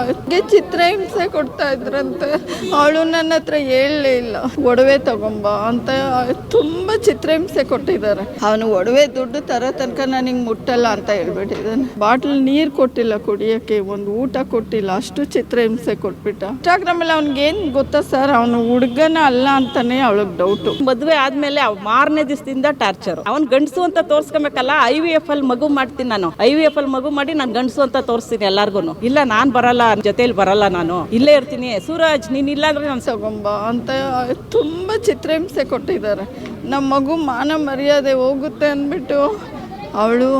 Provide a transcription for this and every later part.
ಅದಕ್ಕೆ ಚಿತ್ರಹಿಂಸೆ ಕೊಡ್ತಾ ಇದ್ರಂತೆ. ಅವಳು ನನ್ನ ಹತ್ರ ಹೇಳಲೇ ಇಲ್ಲ. ಒಡವೆ ತಗೊಂಬ ಅಂತ ತುಂಬ ಚಿತ್ರಹಿಂಸೆ ಕೊಟ್ಟಿದ್ದಾರೆ. ಅವನು ಒಡವೆ ದುಡ್ಡು ತರೋ ತನಕ ನಾನು ಹಿಂಗೆ ಮುಟ್ಟಲ್ಲ ಅಂತ ಹೇಳ್ಬಿಟ್ಟಿದ್ದಾನೆ. ಬಾಟ್ಲ್ ನೀರು ಕೊಟ್ಟಿಲ್ಲ ಕುಡಿಯೋಕ್ಕೆ, ಒಂದು ಊಟ ಕೊಟ್ಟಿಲ್ಲ, ಅಷ್ಟು ಚಿತ್ರಹಿಂಸೆ ಕೊಟ್ಬಿಟ್ಟ. ಇನ್ಸ್ಟಾಗ್ರಾಮಲ್ಲಿ ಅವ್ನಿಗೆ ಏನು ಗೊತ್ತಾ ಸರ್? ಅವನು ಹುಡುಗನ ಅಲ್ಲ ಅಂತಾನೆ ಅವಳಿಗೆ ಡೌಟು ಮದುವೆ ಆದ್ಮೇಲೆ ಅವ್ ಮಾರನೇ ದಿವಸದಿಂದ ಟಾರ್ಚರ್ ಅವ್ನು ಗಂಡಸು ಅಂತ ತೋರಿಸ್ಕೊಬೇಕಲ್ಲ ಐ ವಿ ಎಫ್ ಅಲ್ಲಿ ಮಗು ಮಾಡ್ತೀನಿ ನಾನು. ಐ ವಿ ಎಫ್ ಅಲ್ಲಿ ಮಗು ಮಾಡಿ ನಾನು ಗಂಡಸು ಅಂತ ತೋರಿಸ್ತೀನಿ ಎಲ್ಲಾರ್ಗು ಇಲ್ಲ, ನಾನು ಬರಲ್ಲ. ಜೊತೆಲಿ ಬರಲ್ಲ ನಾನು. ಇಲ್ಲೇ ಇರ್ತೀನಿ. ಸೂರಜ್, ನೀನ್ ಇಲ್ಲ ಅಂದ್ರೆ ನಾನು ತಗೊಂಬ ಅಂತ ತುಂಬ ಚಿತ್ರಹಿಂಸೆ ಕೊಟ್ಟಿದ್ದಾರೆ. ನಮ್ಮ ಮಗು ಮಾನ ಮರ್ಯಾದೆ ಹೋಗುತ್ತೆ ಅಂದ್ಬಿಟ್ಟು ಅವಳು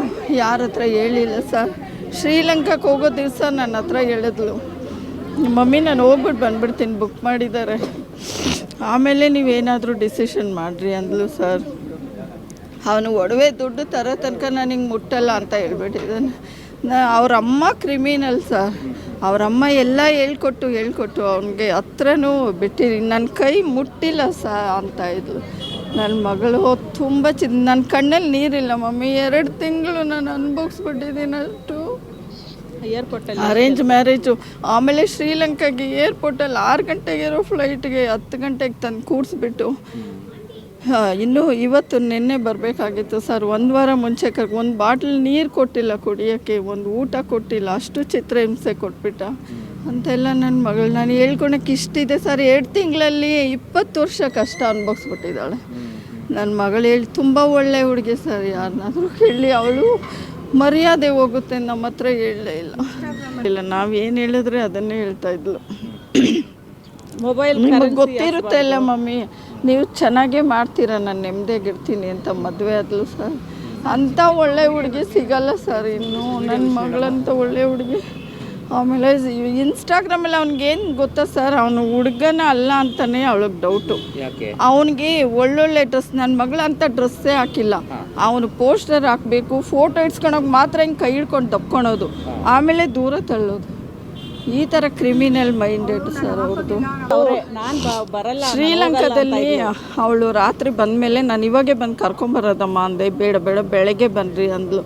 ಯಾರ ಹತ್ರ ಹೇಳಿಲ್ಲ ಸರ್. ಶ್ರೀಲಂಕಾಕ್ಕೆ ಹೋಗೋ ದಿವಸ ನನ್ನ ಹತ್ರ ಹೇಳಿದ್ಲು. ಮಮ್ಮಿ ನಾನು ಹೋಗ್ಬಿಟ್ಟು ಬಂದ್ಬಿಡ್ತೀನಿ ಬುಕ್ ಮಾಡಿದ್ದಾರೆ. ಆಮೇಲೆ ನೀವೇನಾದರೂ ಡಿಸಿಷನ್ ಮಾಡಿರಿ ಅಂದ್ಲು ಸರ್. ಅವನು ಒಡವೆ ದುಡ್ಡು ತರೋ ತನಕ ನಾನು ಹಿಂಗೆ ಮುಟ್ಟಲ್ಲ ಅಂತ ಹೇಳ್ಬಿಟ್ಟಿದ್ದಾನೆ. ನಾ ಅವ್ರ ಅಮ್ಮ ಕ್ರಿಮಿನಲ್ ಸರ್ ಅವರಮ್ಮ ಎಲ್ಲ ಹೇಳ್ಕೊಟ್ಟು ಹೇಳ್ಕೊಟ್ಟು ಅವನಿಗೆ ಹತ್ರನೂ ಬಿಟ್ಟಿರಿ. ನನ್ನ ಕೈ ಮುಟ್ಟಿಲ್ಲ ಸರ್ ಅಂತ ಇದ್ಲು ನನ್ನ ಮಗಳು ತುಂಬ ಚಿ ನನ್ನ ಕಣ್ಣಲ್ಲಿ ನೀರಿಲ್ಲ ಮಮ್ಮಿ. ಎರಡು ತಿಂಗಳು ನಾನು ಅನುಭವಿಸ್ಬಿಟ್ಟಿದ್ದೀನಿ ಅಷ್ಟು ಏರ್ಪೋರ್ಟಲ್ಲಿ ಅರೇಂಜ್ ಮ್ಯಾರೇಜು ಆಮೇಲೆ ಶ್ರೀಲಂಕಾಗೆ ಏರ್ಪೋರ್ಟಲ್ಲಿ ಆರು ಗಂಟೆಗೆ ಇರೋ ಫ್ಲೈಟ್ಗೆ ಹತ್ತು ಗಂಟೆಗೆ ತಂದು ಕೂಡಿಸ್ಬಿಟ್ಟು ಇನ್ನೂ ಇವತ್ತು ನಿನ್ನೆ ಬರಬೇಕಾಗಿತ್ತು ಸರ್. ಒಂದು ವಾರ ಮುಂಚೆ ಕರ್ ಒಂದು ಬಾಟ್ಲ್ ನೀರು ಕೊಟ್ಟಿಲ್ಲ ಕುಡಿಯೋಕ್ಕೆ ಒಂದು ಊಟ ಕೊಟ್ಟಿಲ್ಲ ಅಷ್ಟು ಚಿತ್ರಹಿಂಸೆ ಕೊಟ್ಬಿಟ್ಟ. ಅಂತೆಲ್ಲ ನನ್ನ ಮಗಳು ನಾನು ಹೇಳ್ಕೊಳಕ್ಕೆ ಇಷ್ಟಿದೆ ಸರ್. ಎರಡು ತಿಂಗಳಲ್ಲಿ ಇಪ್ಪತ್ತು ವರ್ಷ ಕಷ್ಟ ಅನುಭವಿಸ್ಬಿಟ್ಟಿದ್ದಾಳೆ. ನನ್ನ ಮಗಳು ಹೇಳಿ ತುಂಬ ಒಳ್ಳೆ ಹುಡುಗಿ ಸರ್. ಯಾರನ್ನಾದರೂ ಕೇಳಿ ಅವಳು ಮರ್ಯಾದೆ ಹೋಗುತ್ತೆ ನಮ್ಮ ಹತ್ರ ಹೇಳಲೇ ಇಲ್ಲ. ಇಲ್ಲ ನಾವೇನು ಹೇಳಿದ್ರೆ ಅದನ್ನೇ ಹೇಳ್ತಾ ಇದ್ಲು. ಮೊಬೈಲ್ ನಿಮಗೆ ಗೊತ್ತಿರುತ್ತೆ ಅಲ್ಲ ಮಮ್ಮಿ. ನೀವು ಚೆನ್ನಾಗೇ ಮಾಡ್ತೀರಾ ನಾನು ನೆಮ್ಮದಿಯಾಗಿರ್ತೀನಿ ಅಂತ ಮದುವೆ ಆದ್ಲು ಸರ್. ಅಂಥ ಒಳ್ಳೆ ಹುಡುಗಿ ಸಿಗಲ್ಲ ಸರ್ ಇನ್ನು. ನನ್ನ ಮಗಳಂತ ಒಳ್ಳೆ ಹುಡುಗಿ. ಆಮೇಲೆ ಇನ್ಸ್ಟಾಗ್ರಾಮಲ್ಲಿ ಅವ್ನಿಗೇನು ಗೊತ್ತಾ ಸರ್ ಅವನು ಹುಡುಗನ ಅಲ್ಲ ಅಂತಾನೆ ಅವಳಿಗೆ ಡೌಟು ಅವನಿಗೆ ಒಳ್ಳೊಳ್ಳೆ ಡ್ರೆಸ್ ನನ್ನ ಮಗಳಂತ ಡ್ರೆಸ್ಸೇ ಹಾಕಿಲ್ಲ. ಅವನು ಪೋಸ್ಟರ್ ಹಾಕಬೇಕು ಫೋಟೋ ಇಡ್ಸ್ಕೊಳೋಕೆ ಮಾತ್ರ ಹಿಂಗೆ ಕೈ ಹಿಡ್ಕೊಂಡು ತಪ್ಕೊಳೋದು. ಆಮೇಲೆ ದೂರ ತಳ್ಳೋದು. ಈ ಥರ ಕ್ರಿಮಿನಲ್ ಮೈಂಡೆಡ್ ಸರ್ ಅವ್ರದ್ದು ಬರಲ್ಲ ಶ್ರೀಲಂಕಾದಲ್ಲಿ ಅವಳು ರಾತ್ರಿ ಬಂದಮೇಲೆ ನಾನು ಇವಾಗೆ ಬಂದು ಕರ್ಕೊಂಬರೋದಮ್ಮ ಅಂದೆ ಬೇಡ ಬೇಡ ಬೆಳಗ್ಗೆ ಬನ್ನಿರಿ ಅಂದ್ಲು.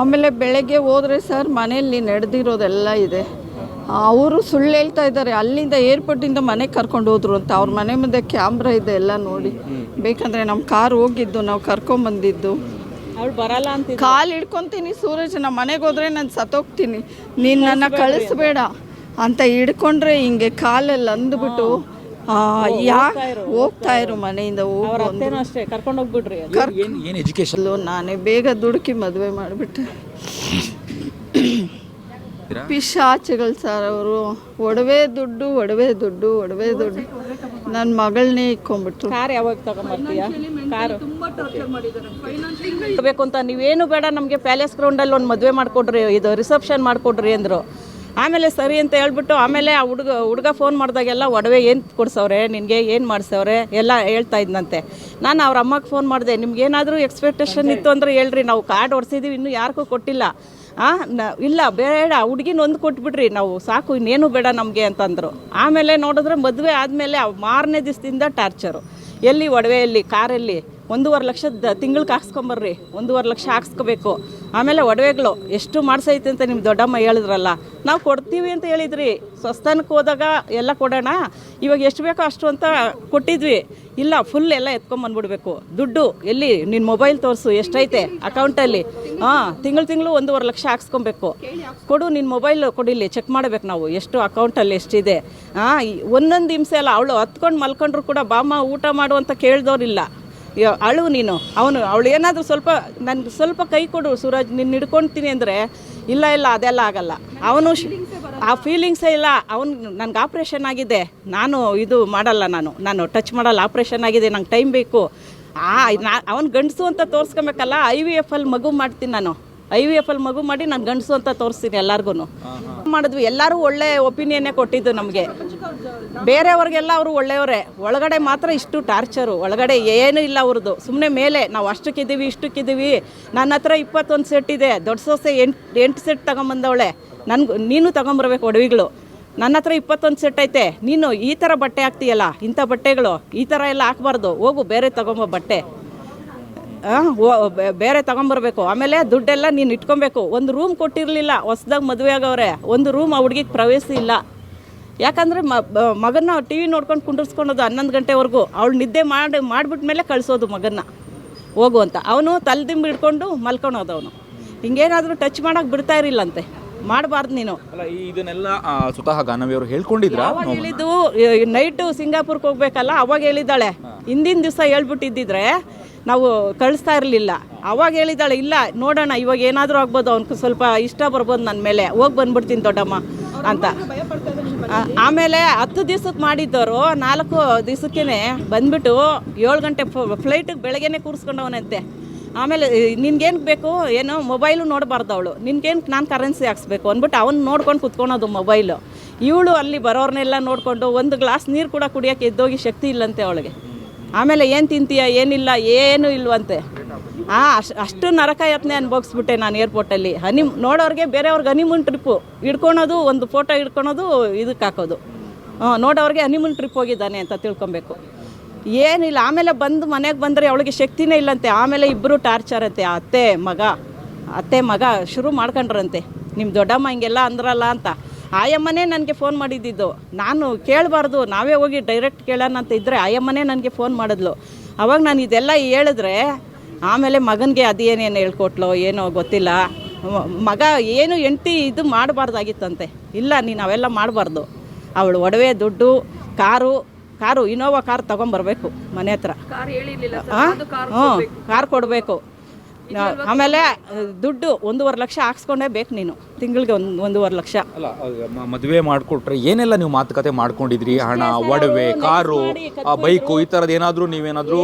ಆಮೇಲೆ ಬೆಳಗ್ಗೆ ಹೋದ್ರೆ ಸರ್ ಮನೆಯಲ್ಲಿ ನಡೆದಿರೋದೆಲ್ಲ ಇದೆ. ಅವರು ಸುಳ್ಳು ಹೇಳ್ತಾ ಇದ್ದಾರೆ ಅಲ್ಲಿಂದ ಏರ್ಪೋರ್ಟಿಂದ ಮನೆಗೆ ಕರ್ಕೊಂಡು ಹೋದ್ರು ಅಂತ. ಅವ್ರ ಮನೆ ಮುಂದೆ ಕ್ಯಾಮ್ರಾ ಇದೆ ಎಲ್ಲ ನೋಡಿ. ಬೇಕಂದರೆ ನಮ್ಮ ಕಾರ್ ಹೋಗಿದ್ದು ನಾವು ಕರ್ಕೊಂಬಂದಿದ್ದು. ಅವಳು ಬರಲ್ಲ ಅಂತ ಕಾಲು ಹಿಡ್ಕೊತೀನಿ ಸೂರಜ್ ನಮ್ಮ ಮನೆಗೆ ಹೋದ್ರೆ ನಾನು ಸತ್ತೋಗ್ತೀನಿ. ನೀನು ನನ್ನ ಕಳಿಸ್ಬೇಡ. ಅಂತ ಹಿಡ್ಕೊಂಡ್ರೆ ಹಿಂಗೆ ಕಾಲಲ್ಲಿ ಅಂದ್ಬಿಟ್ಟು ಆ, ಯಾ ಹೋಗ್ತಾ ಇರು. ಮನೆಯಿಂದ ಹೋಗ್ಬಿಟ್ರಿ ಅಷ್ಟೇ ಕರ್ಕೊಂಡು ಹೋಗ್ಬಿಡ್ರಿ ಏನು ಏನು ಎಜುಕೇಶನ್ ಅಂದ್ಲು. ನಾನೇ ಬೇಗ ದುಡುಕಿ ಮದುವೆ ಮಾಡಿಬಿಟ್ಟೆ. ಪಿಶಾಚಗಳು ಸರ್ ಅವರು ಒಡವೆ ದುಡ್ಡು ಒಡವೆ ದುಡ್ಡು ಒಡವೆ ದುಡ್ಡು. ನನ್ನ ಮಗಳನ್ನೇ ಇಕ್ಕೊಂಬಿಟ್ರು ಕಾರ್ ಯಾವಾಗ ತಗೊಂಬರ್ತೀಯ? ಕಾರ್. ಬೇಕು ಅಂತ ನೀವೇನು ಬೇಡ ನಮಗೆ ಪ್ಯಾಲೇಸ್ ಗ್ರೌಂಡಲ್ಲಿ ಒಂದು ಮದುವೆ ಮಾಡಿಕೊಡ್ರಿ ಇದು ರಿಸೆಪ್ಷನ್ ಮಾಡಿಕೊಡ್ರಿ ಅಂದರು. ಆಮೇಲೆ ಸರಿ ಅಂತ ಹೇಳ್ಬಿಟ್ಟು ಆಮೇಲೆ ಆ ಹುಡುಗ ಹುಡುಗ ಫೋನ್ ಮಾಡಿದಾಗೆಲ್ಲ ಒಡವೆ ಏನು ಕೊಡ್ಸವ್ರೆ? ನಿನಗೆ ಏನು ಮಾಡಿಸವ್ರೆ? ಎಲ್ಲ ಹೇಳ್ತಾ ಇದ್ನಂತೆ. ನಾನು ಅವ್ರ ಅಮ್ಮಗೆ ಫೋನ್ ಮಾಡಿದೆ, ನಿಮ್ಗೇನಾದರೂ ಎಕ್ಸ್ಪೆಕ್ಟೇಷನ್ ಇತ್ತು ಅಂದರೆ ಹೇಳ್ರಿ, ನಾವು ಕಾರ್ಡ್ ಹೊಡ್ಸಿದ್ದೀವಿ ಇನ್ನೂ ಯಾರಿಗೂ ಕೊಟ್ಟಿಲ್ಲ. ಆ, ನ- ಇಲ್ಲ, ಬೇಡ, ಹುಡುಗಿನ ಒಂದು ಕೊಟ್ಬಿಡ್ರಿ, ನಾವು ಸಾಕು, ಇನ್ನೇನು ಬೇಡ ನಮಗೆ ಅಂತಂದರು. ಆಮೇಲೆ ನೋಡಿದ್ರೆ ಮದುವೆ ಆದಮೇಲೆ ಮಾರನೇ ದಿವಸದಿಂದ ಟಾರ್ಚರು ಎಲ್ಲಿ ಒಡವೆಯಲ್ಲಿ ಕಾರಲ್ಲಿ ಒಂದೂವರೆ ಲಕ್ಷದ ತಿಂಗ್ಳಿಗೆ ಹಾಕ್ಸ್ಕೊಂಬರ್ರಿ ಒಂದೂವರೆ ಲಕ್ಷ ಹಾಕ್ಸ್ಕೋಬೇಕು. ಆಮೇಲೆ ಒಡವೆಗಳು, ಎಷ್ಟು ಮಾಡಿಸೈತೆ ಅಂತ ನಿಮ್ಮ ದೊಡ್ಡಮ್ಮ ಹೇಳಿದ್ರಲ್ಲ. ನಾವು ಕೊಡ್ತೀವಿ ಅಂತ ಹೇಳಿದ್ರಿ. ಸ್ವಸ್ಥಾನಕ್ಕೆ ಹೋದಾಗ ಎಲ್ಲ ಕೊಡೋಣ. ಇವಾಗ ಎಷ್ಟು ಬೇಕೋ ಅಷ್ಟು ಅಂತ ಕೊಟ್ಟಿದ್ವಿ. ಇಲ್ಲ ಫುಲ್ ಎಲ್ಲ ಎತ್ಕೊಂಬಂದ್ಬಿಡ್ಬೇಕು ದುಡ್ಡು, ಎಲ್ಲಿ? ನಿನ್ನ ಮೊಬೈಲ್ ತೋರಿಸು, ಎಷ್ಟೈತೆ ಅಕೌಂಟಲ್ಲಿ ಹಾಂ, ತಿಂಗಳು ತಿಂಗಳು ಒಂದೂವರೆ ಲಕ್ಷ ಹಾಕ್ಸ್ಕೊಬೇಕು. ಕೊಡು ನಿನ್ನ ಮೊಬೈಲ್ ಕೊಡಿಲಿ ಚೆಕ್ ಮಾಡಬೇಕು ನಾವು ಎಷ್ಟು ಅಕೌಂಟಲ್ಲಿ ಎಷ್ಟಿದೆ. ಹಾಂ ಒಂದೊಂದು ಹಿಂಸೆ ಅಲ್ಲ, ಅವಳು ಹತ್ಕೊಂಡು ಮಲ್ಕೊಂಡ್ರು ಕೂಡ, ಬಾಮ್ಮ ಊಟ ಮಾಡು ಅಂತ ಕೇಳ್ದವ್ರಿಲ್ಲ. ಅಳು ನೀನು. ಅವನು ಅವಳು ಏನಾದರೂ ಸ್ವಲ್ಪ ನನಗೆ ಸ್ವಲ್ಪ ಕೈ ಕೊಡು ಸೂರಜ್ ನಿನ್ನ ಹಿಡ್ಕೊಳ್ತೀನಿ ಅಂದರೆ ಇಲ್ಲ ಇಲ್ಲ ಅದೆಲ್ಲ ಆಗಲ್ಲ. ಅವನು ಆ ಫೀಲಿಂಗ್ಸೇ ಇಲ್ಲ. ಅವನು ನನಗೆ ಆಪ್ರೇಷನ್ ಆಗಿದೆ. ನಾನು ಇದು ಮಾಡಲ್ಲ ನಾನು. ನಾನು ಟಚ್ ಮಾಡಲ್ಲ. ಆಪ್ರೇಷನ್ ಆಗಿದೆ. ನಂಗೆ ಟೈಮ್ ಬೇಕು. ಆ ನಾ ಅವನು ಗಂಡಸು ಅಂತ ತೋರಿಸ್ಕೊಬೇಕಲ್ಲ ಐ ವಿ ಎಫ್ ಅಲ್ಲಿ ಮಗು ಮಾಡ್ತೀನಿ ನಾನು. ಐ ವಿ ಎಫ್ ಅಲ್ಲಿ ಮಗು ಮಾಡಿ ನಾನು ಗಂಡಸು ಅಂತ ತೋರಿಸ್ತೀನಿ ಎಲ್ಲರಿಗೂ ಮಾಡಿದ್ವಿ. ಎಲ್ಲರೂ ಒಳ್ಳೆ ಒಪಿನಿಯನ್ನೇ ಕೊಟ್ಟಿದ್ದು ನಮಗೆ. ಬೇರೆಯವ್ರಿಗೆಲ್ಲ ಅವರು ಒಳ್ಳೆಯವರೇ. ಒಳಗಡೆ ಮಾತ್ರ ಇಷ್ಟು ಟಾರ್ಚರು. ಒಳಗಡೆ ಏನೂ ಇಲ್ಲ ಅವ್ರದ್ದು. ಸುಮ್ಮನೆ ಮೇಲೆ, ನಾವು ಅಷ್ಟಕ್ಕಿದ್ದೀವಿ, ಇಷ್ಟಕ್ಕಿದ್ದೀವಿ. ನನ್ನ ಹತ್ರ ಇಪ್ಪತ್ತೊಂದು ಸೆಟ್ ಇದೆ. ದೊಡ್ಡ ಸೊಸೆ ಎಂಟು ಎಂಟು ಸೆಟ್ ತಗೊಂಬಂದವಳೆ. ನನ್ಗೆ, ನೀನು ತಗೊಂಬರ್ಬೇಕು ಒಡವಿಗಳು. ನನ್ನ ಹತ್ರ ಇಪ್ಪತ್ತೊಂದು ಸೆಟ್ ಐತೆ. ನೀನು ಈ ಥರ ಬಟ್ಟೆ ಹಾಕ್ತೀಯಲ್ಲ, ಇಂಥ ಬಟ್ಟೆಗಳು, ಈ ಥರ ಎಲ್ಲ ಹಾಕ್ಬಾರ್ದು. ಹೋಗು, ಬೇರೆ ತಗೊಂಬೋ ಬಟ್ಟೆ. ಬೇರೆ ತಗೊಂಬರ್ಬೇಕು. ಆಮೇಲೆ ದುಡ್ಡೆಲ್ಲ ನೀನು ಇಟ್ಕೊಬೇಕು. ಒಂದು ರೂಮ್ ಕೊಟ್ಟಿರಲಿಲ್ಲ, ಹೊಸ್ದಾಗಿ ಮದುವೆ ಆಗವ್ರೆ. ಒಂದು ರೂಮ್ ಆ ಹುಡುಗಿಗೆ ಪ್ರವೇಶ ಇಲ್ಲ. ಯಾಕಂದರೆ ಮಗನ ಟಿ ವಿ ನೋಡ್ಕೊಂಡು ಕುಂಡಿರ್ಸ್ಕೊಳೋದು ಹನ್ನೊಂದು ಗಂಟೆವರೆಗೂ ಅವಳು ನಿದ್ದೆ ಮಾಡಿ ಮಾಡಿಬಿಟ್ಮೇಲೆ ಕಳಿಸೋದು ಮಗನ್ನ ಹೋಗು ಅಂತ. ಅವನು ತಲೆದಿಂಬು ಹಿಡ್ಕೊಂಡು ಮಲ್ಕೊಳೋದು ಅವನು ಹಿಂಗೇನಾದರೂ ಟಚ್ ಮಾಡೋಕೆ ಬಿಡ್ತಾ ಇರಲಿಲ್ಲಂತೆ. ಮಾಡಬಾರ್ದು ನೀನು. ಅಲ್ಲ ಇದನ್ನೆಲ್ಲ ಸ್ವತಃ ಗಾನವಿಯವರು ಹೇಳ್ಕೊಂಡಿದ್ರು? ಅವಾಗ ಹೇಳಿದ್ದು ನೈಟು ಸಿಂಗಾಪುರ್ಗೆ ಹೋಗ್ಬೇಕಲ್ಲ ಅವಾಗ ಹೇಳಿದ್ದಾಳೆ. ಹಿಂದಿನ ದಿವಸ ಹೇಳ್ಬಿಟ್ಟಿದ್ದಿದ್ರೆ ನಾವು ಕಳಿಸ್ತಾ ಇರಲಿಲ್ಲ. ಅವಾಗ ಹೇಳಿದ್ದಾಳೆ ಇಲ್ಲ ನೋಡೋಣ ಇವಾಗ ಏನಾದರೂ ಆಗ್ಬೋದು ಅವ್ನಿಗೆ ಸ್ವಲ್ಪ ಇಷ್ಟ ಬರ್ಬೋದು ನನ್ನ ಮೇಲೆ. ಹೋಗಿ ಬಂದ್ಬಿಡ್ತೀನಿ ದೊಡ್ಡಮ್ಮ ಅಂತ. ಆಮೇಲೆ ಹತ್ತು ದಿವ್ಸಕ್ಕೆ ಮಾಡಿದ್ದವರು ನಾಲ್ಕು ದಿವಸಕ್ಕೇ ಬಂದ್ಬಿಟ್ಟು ಏಳು ಗಂಟೆ ಫ್ಲೈಟಿಗೆ ಬೆಳಗ್ಗೆನೆ ಕೂರಿಸ್ಕೊಂಡವನಂತೆ. ಆಮೇಲೆ ನಿನ್ಗೇನು ಬೇಕು? ಏನೋ ಮೊಬೈಲು ನೋಡಬಾರ್ದು ಅವಳು. ನಿನ್ಗೇನು ನಾನು ಕರೆನ್ಸಿ ಹಾಕ್ಸ್ಬೇಕು ಅಂದ್ಬಿಟ್ಟು ಅವನು ನೋಡ್ಕೊಂಡು ಕುತ್ಕೊಳೋದು ಮೊಬೈಲು ಇವಳು ಅಲ್ಲಿ ಬರೋರ್ನೆಲ್ಲ ನೋಡಿಕೊಂಡು ಒಂದು ಗ್ಲಾಸ್ ನೀರು ಕೂಡ ಕುಡಿಯೋಕ್ಕೆ ಎದ್ದೋಗಿ ಶಕ್ತಿ ಇಲ್ಲಂತೆ ಅವಳಿಗೆ. ಆಮೇಲೆ ಏನು ತಿಂತೀಯ? ಏನಿಲ್ಲ? ಏನೂ ಇಲ್ವಂತೆ. ಹಾಂ ಅಷ್ಟು ಅಷ್ಟು ನರಕ ಯತ್ನೆ ಅನ್ಭೋಗಿಸ್ಬಿಟ್ಟೆ ನಾನು ಏರ್ಪೋರ್ಟಲ್ಲಿ ಹನಿ, ನೋಡೋರಿಗೆ ಬೇರೆಯವ್ರಿಗೆ ಹನಿಮೂನ್ ಟ್ರಿಪ್ಪು ಹಿಡ್ಕೊಳೋದು, ಒಂದು ಫೋಟೋ ಹಿಡ್ಕೊಳೋದು ಇದಕ್ಕೆ ಹಾಕೋದು. ನೋಡೋರಿಗೆ ಹನಿಮೂನ್ ಟ್ರಿಪ್ ಹೋಗಿದ್ದಾನೆ ಅಂತ ತಿಳ್ಕೊಬೇಕು. ಏನಿಲ್ಲ, ಆಮೇಲೆ ಬಂದು ಮನೆಗೆ ಬಂದರೆ ಅವಳಿಗೆ ಶಕ್ತಿನೇ ಇಲ್ಲಂತೆ. ಆಮೇಲೆ ಇಬ್ಬರು ಟಾರ್ಚರ್ ಅಂತೆ, ಅತ್ತೆ, ಮಗ. ಅತ್ತೆ, ಮಗ ಶುರು ಮಾಡ್ಕೊಂಡ್ರಂತೆ. ನಿಮ್ಮ ದೊಡ್ಡಮ್ಮ ಹಿಂಗೆಲ್ಲ ಅಂದ್ರಲ್ಲ ಅಂತ. ಆಯಮ್ಮನೇ ನನಗೆ ಫೋನ್ ಮಾಡಿದ್ದಿದ್ದು ನಾನು ಕೇಳಬಾರ್ದು, ನಾವೇ ಹೋಗಿ ಡೈರೆಕ್ಟ್ ಕೇಳೋಣ ಅಂತ ಇದ್ದರೆ ಆಯಮ್ಮನೇ ನನಗೆ ಫೋನ್ ಮಾಡಿದ್ಲು. ಅವಾಗ ನಾನು ಇದೆಲ್ಲ ಹೇಳಿದ್ರೆ ಆಮೇಲೆ ಮಗನಿಗೆ ಅದೇನೇನು ಹೇಳ್ಕೊಟ್ಲೋ ಏನೋ ಗೊತ್ತಿಲ್ಲ. ಮಗ ಏನು ಹೆಂಡ್ತಿ ಇದು ಮಾಡಬಾರ್ದಾಗಿತ್ತಂತೆ. ಇಲ್ಲ ನೀನು ಅವೆಲ್ಲ ಮಾಡಬಾರ್ದು. ಅವಳು ಒಡವೆ ದುಡ್ಡು ಕಾರು ಕಾರು ಇನೋವಾ ಕಾರ್ ತೊಗೊಂಬರ್ಬೇಕು ಮನೆ ಹತ್ರ. ಹಾಂ ಹ್ಞೂ ಕಾರ್ ಕೊಡಬೇಕು. ಆಮೇಲೆ ದುಡ್ಡು ಒಂದೂವರೆ ಲಕ್ಷ ಹಾಕ್ಸ್ಕೊಂಡೇ ಬೇಕು ನೀನು. ತಿಂಗಳಿಗೆ ಒಂದು ಒಂದೂವರೆ ಲಕ್ಷ. ಅಲ್ಲ ಮದುವೆ ಮಾಡಿಕೊಟ್ರೆ ಏನೆಲ್ಲ ನೀವು ಮಾತುಕತೆ ಮಾಡ್ಕೊಂಡಿದ್ರಿ? ಹಣ ಒಡವೆ ಕಾರು ಬೈಕು ಈ ತರದ ಏನಾದರೂ ನೀವೇನಾದರೂ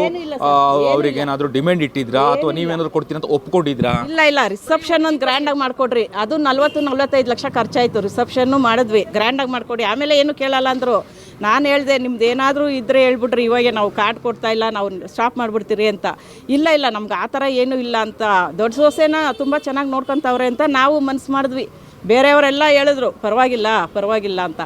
ಅವ್ರಿಗೆ ಏನಾದರೂ ಡಿಮ್ಯಾಂಡ್ ಇಟ್ಟಿದ್ರಾ? ಅಥವಾ ನೀವೇನಾದರೂ ಕೊಡ್ತೀನಿ ಅಂತ ಒಪ್ಕೊಂಡಿದ್ರಾ? ಇಲ್ಲ ಇಲ್ಲ ರಿಸೆಪ್ಷನ್ ಒಂದು ಗ್ರ್ಯಾಂಡಾಗಿ ಮಾಡ್ಕೊಡ್ರಿ. ಅದು ನಲ್ವತ್ತು ನಲ್ವತ್ತೈದು ಲಕ್ಷ ಖರ್ಚಾಯಿತು. ರಿಸೆಪ್ಷನ್ ಮಾಡಿದ್ವಿ. ಗ್ರ್ಯಾಂಡಾಗಿ ಮಾಡ್ಕೊಡಿ. ಆಮೇಲೆ ಏನು ಕೇಳಲ್ಲ ಅಂದರು. ನಾನು ಹೇಳಿದೆ, ನಿಮ್ದು ಏನಾದರೂ ಇದ್ದರೆ ಹೇಳ್ಬಿಟ್ರಿ ಇವಾಗ ನಾವು ಕಾರ್ಡ್ ಕೊಡ್ತಾ ಇಲ್ಲ, ನಾವು ಸ್ಟಾಪ್ ಮಾಡಿಬಿಡ್ತೀರಿ ಅಂತ. ಇಲ್ಲ ಇಲ್ಲ, ನಮ್ಗೆ ಆ ಥರ ಏನೂ ಇಲ್ಲ ಅಂತ. ದೊಡ್ಡ ಸೋಸೆನ ತುಂಬ ಚೆನ್ನಾಗಿ ನೋಡ್ಕೊತವ್ರೆ ಅಂತ ನಾವು ಮನ್ಸು ಮಾಡಿದ್ವಿ. ಬೇರೆಯವರೆಲ್ಲ ಹೇಳಿದ್ರು, ಪರವಾಗಿಲ್ಲ ಪರವಾಗಿಲ್ಲ ಅಂತ.